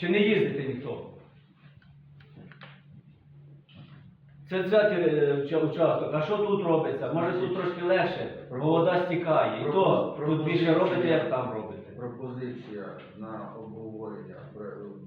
Чи не їздите ніхто? Це взяти е, участок. А що тут робиться? Може тут трошки легше, вода стікає. І то тут більше робите, як там робите. Пропозиція на обговорення,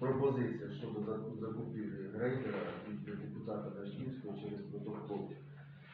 пропозиція щодо закупівлі грейдера від депутата Дашківського через протокол.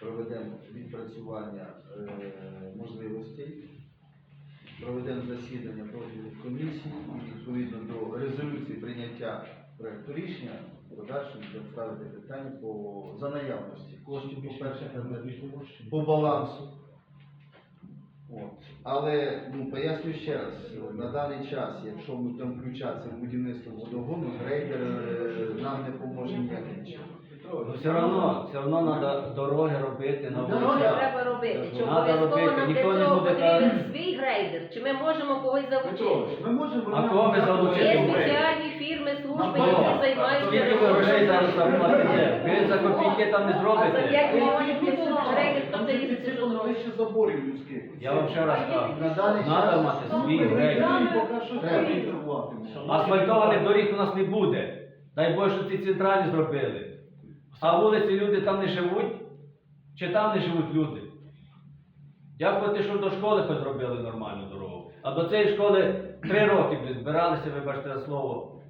Проведемо відпрацювання е, можливостей, проведемо засідання профільних комісій і відповідно до резолюції прийняття проекту рішення в подальшому ставити питання по за наявності коштів, по-перше, по балансу. От. Але ну, поясню ще раз, на даний час, якщо ми будемо включатися в будівництво водогону, грейдер е, нам не поможе ніяким чином. Ну, все одно, все одно треба дороги робити на Дороги вулицях. треба робити. Чи Надо обов'язково робити. нам для Ніхто не цього буде потрібен свій грейдер? Чи ми можемо когось залучити? Ми можемо А кого ви залучите? Є спеціальні фірми, служби, Ну, які займаються Скільки ви грошей зараз заплатите? Ви за копійки там не А за зробите. 5 мільйонів Там тобто же їздити це що зробити? вище заборів людських. Я вам ще раз кажу. На даний час мати свій грейдер. Поки що Треба. інтервувати. Асфальтованих доріг у нас не буде. Дай Боже, що ці центральні зробили. А вулиці люди там не живуть? Чи там не живуть люди? Дякувати, що до школи хоч зробили нормальну дорогу. А до цієї школи три роки збиралися, вибачте за слово.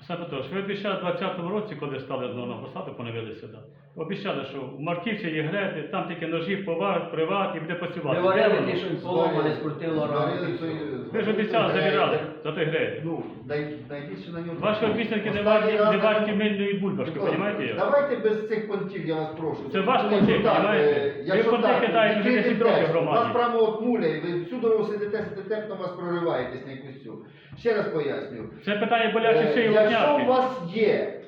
Все Петрович, ви в 20-му році, коли стали знову на посаду, поновили сюди. Обіцяли, що в Марківці є греди, там тільки ножі, повар, приват і буде працювати. Не варили ті, що скрутило Зварили рамки. той- Ви ж обіцяли, завіряли за той грейд. Ну, дай- на ньому. Ваші обіцянки не варті, не варті мильної бульбашки, розумієте? Давайте без цих понтів, я вас прошу. Це ваш понтів, понімаєте? е, Ви понти кидаєте вже 10 років громаді. Вас прямо от муляє, ви всю дорогу сидите, сидите, потім вас прориваєтесь на якусь цю. Ще раз пояснюю. Це питання боляче Е, всієї Якщо у вас є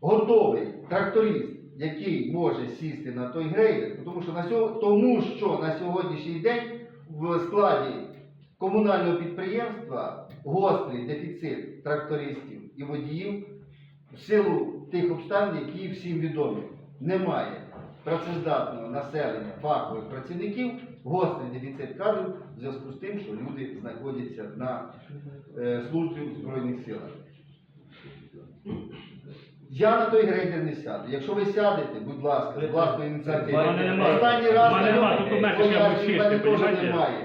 готовий тракторист, який може сісти на той грейдер, тому що на сьо- тому що на сьогоднішній день в складі комунального підприємства гострий дефіцит трактористів і водіїв в силу тих обставин, які всім відомі. Немає працездатного населення фахових працівників, гострий дефіцит кадрів в зв'язку з тим, що люди знаходяться на е, службі в Збройних силах. Я на той грейдер не сяду. Якщо ви сядете, будь ласка, з власної ініціативи. У мене немає. Останній раз У мене немає ньому документів, я буду пояснюю, в мене сісти, теж понімаєте? немає.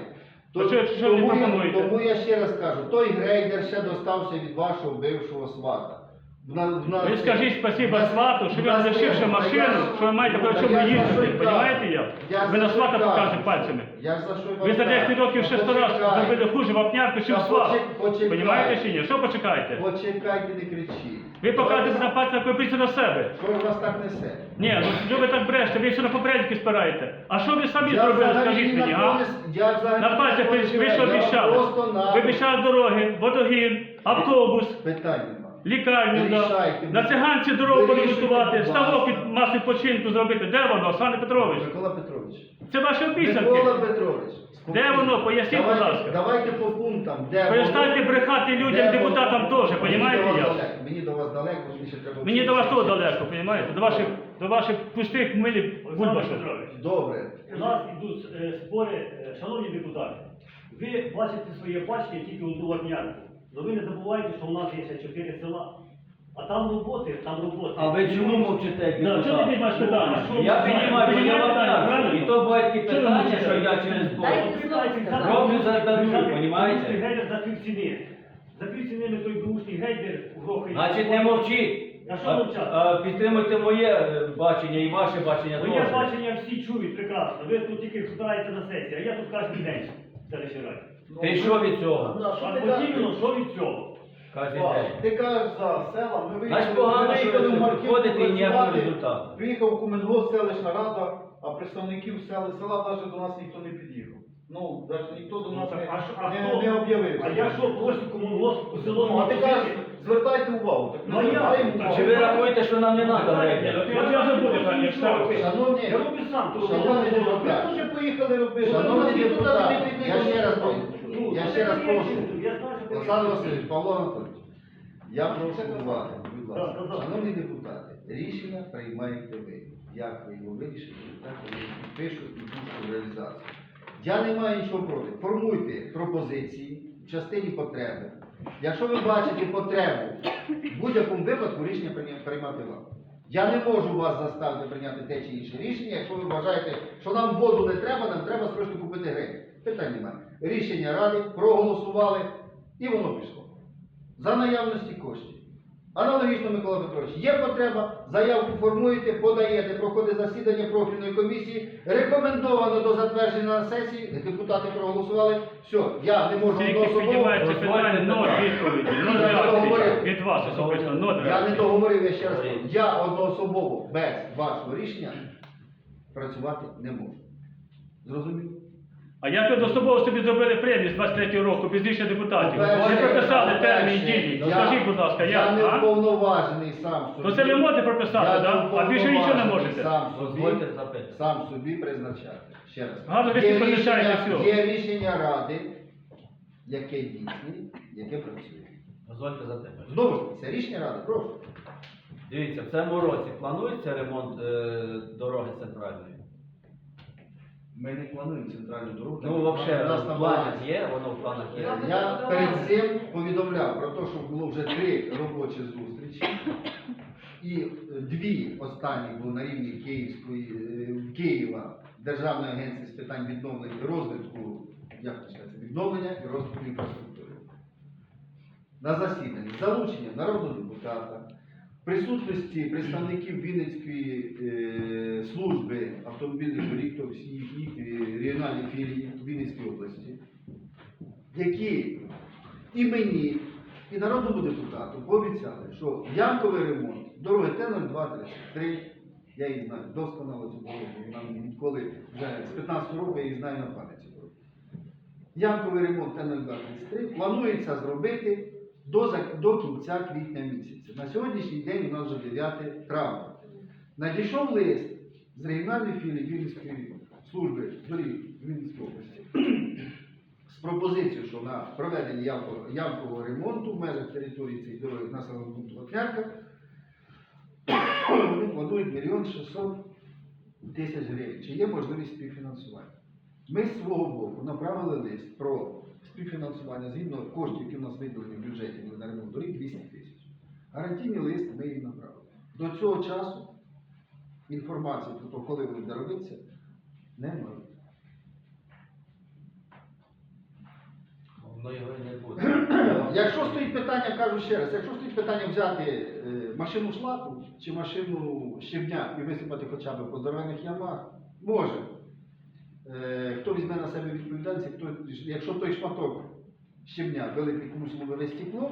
То То- що- що ви тому, я, пропонуєте? тому я ще раз кажу, той грейдер ще достався від вашого бившого свата. В на- в нас- Ви скажіть спасибо в свату, що в він нас лишивши є- машину, я що ви маєте по Та чому я їздити, й кажу. я? Я Ви на свата кажу. покажете пальцями. Я ж за що й вам Ви за 10 кажу. років Та ще сто раз почекайте. зробили хуже в Апнярку, чим Та сват. почек- почекайте. Понімаєте чи ні? Що почекаєте? Почекайте, не кричіть. Ви покажете на ви прийшли до себе. Що ж вас так несе? Ні, ну що ви так брешете, ви все на попередники спираєте. А що ви самі Я зробили, взагалі скажіть мені, а? не я взагалі На пальцях ви, ви що. Я? Просто на Ви обіцяли дороги, водогін, автобус, питань нема. лікарню, да. Вирішайте. на циганці дорогу Вирішуйте, будь ставок ласка. від маси починку зробити. Де воно, Оксана Петрович? Микола Петрович. Це ваші Микола. Петрович. Де воно? Поясніть, будь Давайте- ласка. Давайте по пунктам. Де Перестаньте воно, брехати людям, де депутатам воно. теж, Мені до вас далеко, Мені до вас далеко, мені ще треба... Мені до вас того далеко, понімаєте? До ваших, до ваших пустих милих бульбашок. Добре. У нас йдуть е, спори, е, шановні депутати. Ви бачите своє бачення тільки у Ватнянку. Але ви не забувайте, що у нас є ще чотири села. А там роботи, там роботи. А ви чому мовчите, як Да, чого ти депутат? піднімаєш питання? Я піднімаю, бо я вам І то бувають такі питання, що я через Бог. Дайте Роблю за дарую, понімаєте? гейдер за півціни. За півціни ми той бушний гейдер грохає. Значить, не мовчіть. А що мовчати? а Підтримуйте моє е, бачення і ваше бачення Моє теж. бачення всі чують прекрасно. Ви тут тільки збираєтеся на сесії, а я тут кожен день в селищі раді. Ти що від цього? Ну, а що А подібно, що від цього? Кожен день. Ти кажеш за села, ми виїхали. Значить, погано, ми що виїхали в Марківку виходите і ніякого працювати. результату. Приїхав Куменгос, селищна рада, а представників села, села навіть до нас ніхто не під'їхав. Ну, навіть ніхто до нас не, А що- а не, не об'явив. А я що просю комунгосп у село Ну, а ти кажеш, звертайте увагу. Так Ну, я- звертаємо увагу. Чи ви рахуєте, що нам не треба грейдер? От я забуду, пані Штарки. Шановні, Я роблю сам, то Шановні що депутати, Ми вже поїхали робити. Шановні Ну, депутати, я ще раз прошу. Ну, Я ще раз прошу. я знаю, що Олександр Васильович, Павло Анатолійович, я прошу уваги, будь ласка. Шановні депутати, рішення приймаєте ви. Як ви його вирішите, так ви підпишуть і пусту реалізацію. Я не маю нічого проти. Формуйте пропозиції в частині потреби. Якщо ви бачите потребу, в будь-якому випадку рішення приймати вам. Я не можу вас заставити прийняти те чи інше рішення, якщо ви вважаєте, що нам воду не треба, нам треба срочно купити грейдер. Питань немає. Рішення ради, проголосували, і воно пішло. За наявності коштів. Аналогічно, Микола Петрович, є потреба, заявку формуєте, подаєте, проходить засідання профільної комісії, рекомендовано до затвердження на сесії, депутати проголосували, все, я не можу Тільки одноособово- піднімається питання, ноль відповіді, ноль Я реакції. Від вас особисто, ноль Я не реакції. договорив, я ще раз кажу, я одноособово без вашого рішення працювати не можу. Зрозуміло? А як ви до собі зробили премію з 23 року, пізніше депутатів? По-перше, Ви прописали по-перше, термін дії. Ну, я- Скажіть, будь ласка, Я як? не а? вповноважений сам собі. То це ви можете прописати, Я да? А більше нічого не можете? Сам Дозвольте собі, запитати. сам собі призначати. Ще раз. Гарно, ви Є всі призначаєте рішення- все. Є рішення ради, яке дійсне, яке працює. Дозвольте запитати. Знову ж таки, це рішення ради, прошу. Дивіться, в цьому році планується ремонт е, дороги центральної? Ми не плануємо центральну дорогу. Ну, У нас на планах є, воно в планах є. Я перед цим повідомляв про те, що було вже три робочі зустрічі. І е, дві останні були на рівні Київської е, Києва Державної агенції з питань відновлення і розвитку, як це відновлення і розвитку інфраструктури. На засіданні залучення народного депутата, присутності представників Вінницької е, служби автомобільних доріг, їх е, регіональних філій Вінницької області, які і мені, і народному депутату пообіцяли, що ямковий ремонт дороги Т-02-33, я її знаю досконало цю дорогу, нам відколи вже з 15 року я її знаю на пам'яті. Ямковий ремонт Т-02-33 планується зробити до, до кінця квітня місяця. На сьогоднішній день у нас вже 9 травня. Надійшов лист з регіональної філії Вінницької служби доріг Вінницької області з пропозицією, що на проведення ямкового, ямкового ремонту в межах території цієї дороги населеного пункту Вапнярка вони планують мільйон 600 тисяч гривень. Чи є можливість співфінансування? Ми з свого боку направили лист про співфінансування згідно коштів, які у нас виділені в бюджеті на ремонт доріг 200 тисяч. Гарантійний лист ми їм направили. До цього часу інформації про те, коли вони буде робитися, немає. Воно його не буде. Якщо стоїть питання, кажу ще раз, якщо стоїть питання взяти е, машину шлаку чи машину щебня і висипати хоча б по здоровених ямах, може. Е, хто візьме на себе відповідальність, хто, якщо той шматок щебня великий комусь ловили стекло,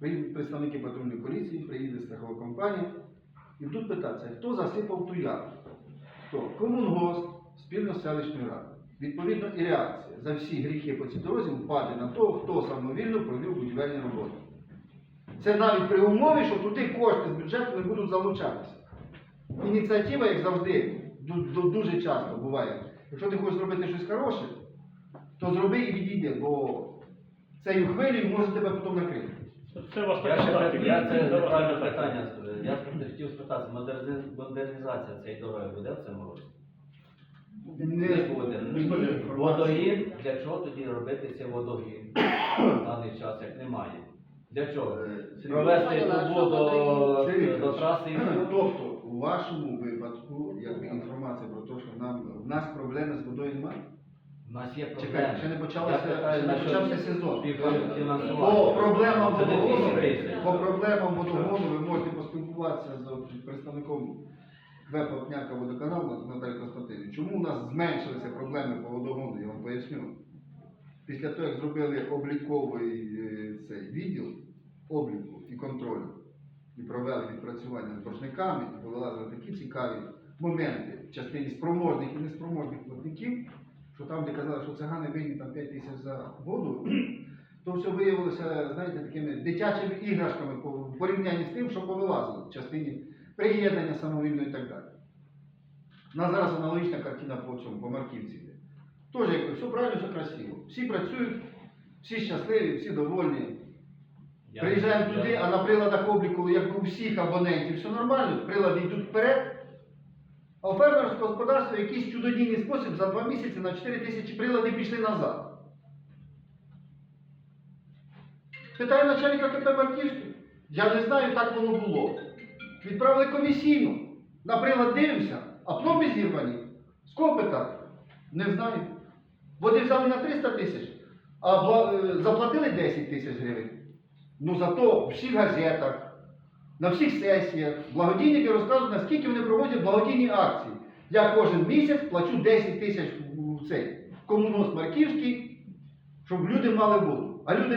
приїдуть представники патрульної поліції, приїде страхова компанія і будуть питатися, хто засипав ту яму? Хто? Комунгост спільно з селищною радою. Відповідно, і реакція за всі гріхи по цій дорозі впаде на того, хто самовільно провів будівельні роботи. Це навіть при умові, що туди кошти з бюджету не будуть залучатися. Ініціатива, як завжди, дуже часто буває. Якщо ти хочеш зробити щось хороше, то зроби і відійди, бо цією хвилею може тебе потім накрити. Це у вас Я ще це неправильне питання. Я хотів спитати, модерни- модернізація цієї дороги буде в цьому році? Не буде. Водогін, для чого тоді робити цей водогін в даний час, як немає? Для чого? Е, Сергій, Провести трубу до, Сергій до Вікторович, траси і все? Тобто, у вашому випадку, якби інформація про те, що нам, в нас проблеми з водою немає? У нас є проблеми. Чекайте, ще не почалося- ще не почався сезон. По проблемам Це не водогону, 200 по проблемам водогону ви можете поспілкуватися з представником ВЕП Вапняка водоканалу Наталією Константинівною. Чому у нас зменшилися проблеми по водогону, я вам поясню. Після того, як зробили обліковий е, цей відділ обліку і контролю, і провели відпрацювання з боржниками, і повилазили такі цікаві моменти в частині спроможних і неспроможних платників, що там, де казали, що цигани винні там 5 тисяч за воду, то все виявилося, знаєте, такими дитячими іграшками в порівнянні з тим, що повилазили в частині приєднання самовільно і так далі. У нас зараз аналогічна картина по цьому, по Марківці. Теж якби все правильно, все красиво. Всі працюють, всі щасливі, всі довольні. Приїжджаємо туди, а на приладах обліку, як у всіх абонентів, все нормально, прилади йдуть вперед. А у фермерського господарства якийсь чудодійний спосіб за два місяці на 4 тисячі прилади пішли назад. Питаю начальника КП. Я не знаю, так воно було. Відправили комісійну. На прилад дивимося, а пломби зірвані. З кого питати? Не знаю. Води взяли на 300 тисяч, а е, заплатили 10 тисяч гривень. Ну зато в всіх газетах, на всіх сесіях благодійники розказують, наскільки вони проводять благодійні акції. Я кожен місяць плачу 10 тисяч в цей комунос Марківський, щоб люди мали воду. А люди не